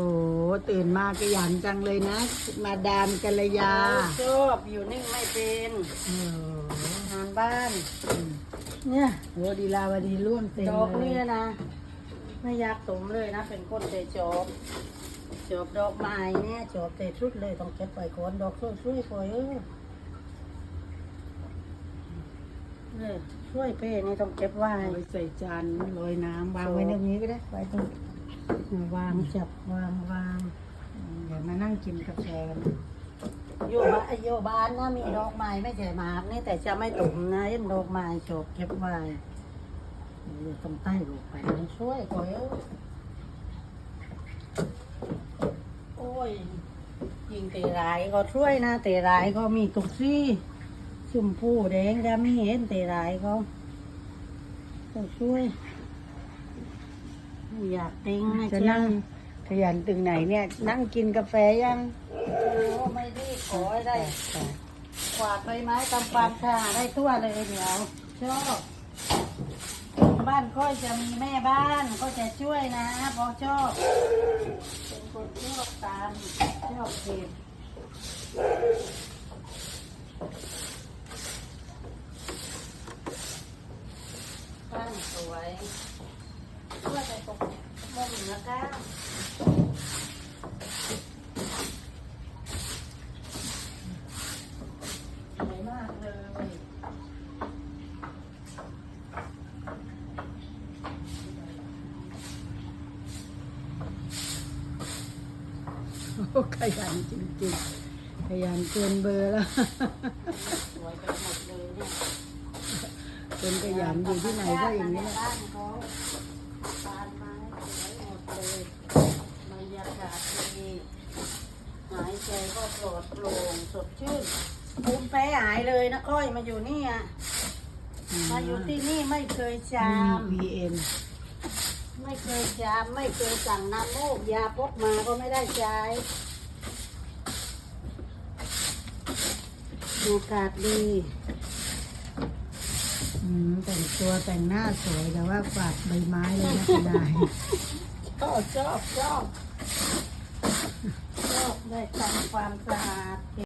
โอ้ตื่นมาขยันจังเลยนะ มาดามกัลยาชอบอยู่นิ่งไม่เป็นเอองานบ้าน เนี่ยโอ้ดีลาวดีร่วมเต็มดอกเลนี่ยนะ ไม่อยากสมเลยนะ เป็นคนแต่จบจบดอกไม้เนี่ยจบแต่ชุดเลยต้องเก็บไปก่อนดอกช่วยๆก่อนเออเนี่ยช่วยเป้นี่ต้องเก็บไว้ เอาไปใส่จานลอยน้ำวางไว้ตรงนี้ก็ได้ไว้ตรง วางจับวางวางเดี๋ยวมานั่งกินกาแฟกันอยู่บ้านอยู่บ้านนะมีดอกไม้ไม่ใช่หมากนี่แต่จะไม่ตุ่มนะเอ็นดอกไม้จบเก็บไว้อยู่ตรงใต้ลูกไปมันช่วยก่อนเออโอ้ยยิงเตะร้ายก็ช่วยนะเตะร้ายก็มีตุกซี่ชมพูแดงก็มีเห็นเตะร้ายก็ก็ช่วยไม่ อยากติงนะจะเจ้านั่งขยันตึงไหนเนี่ย นั่งกินกาแฟยังโอ้ไม่ดีขอให้ได้กวาดใบไม้ตำความสะอาดได้ทั่วเลยเดี๋ยวชอบบ้านค่อยจะมีแม่บ้านก็จะช่วยนะเพอชอบเป็นคนชอบตามชอบเก็บบ้านสวยเพื่อไปตกมุมนะคะสวยมากเลย โอ้ขยันจริงๆ ขยันเกินเบอร์แล้ว สวยไปหมดเลยเนี่ยคนขยันอยู่ที่ไหนก็อย่างนี้แหละบ้านเขาบ้านไม้สวยหมดเลยบรรยากาศดีหายใจก็ปลอดโปร่งสดชื่นภูมิแพ้หายเลยนะก้อยมาอยู่นี่อะมาอยู่ที่นี่ไม่เคยจามมี VN ไม่เคยจามไม่เคยสั่งน้ำมูกยาพกมาก็ไม่ได้ใช้อากาศดีอืมแต่งตัวแต่งหน้าสวยแต่ว่ากวาดใบไม้เลยนะคุณนายชอบชอบชอบชอบได้ทำความสะอาด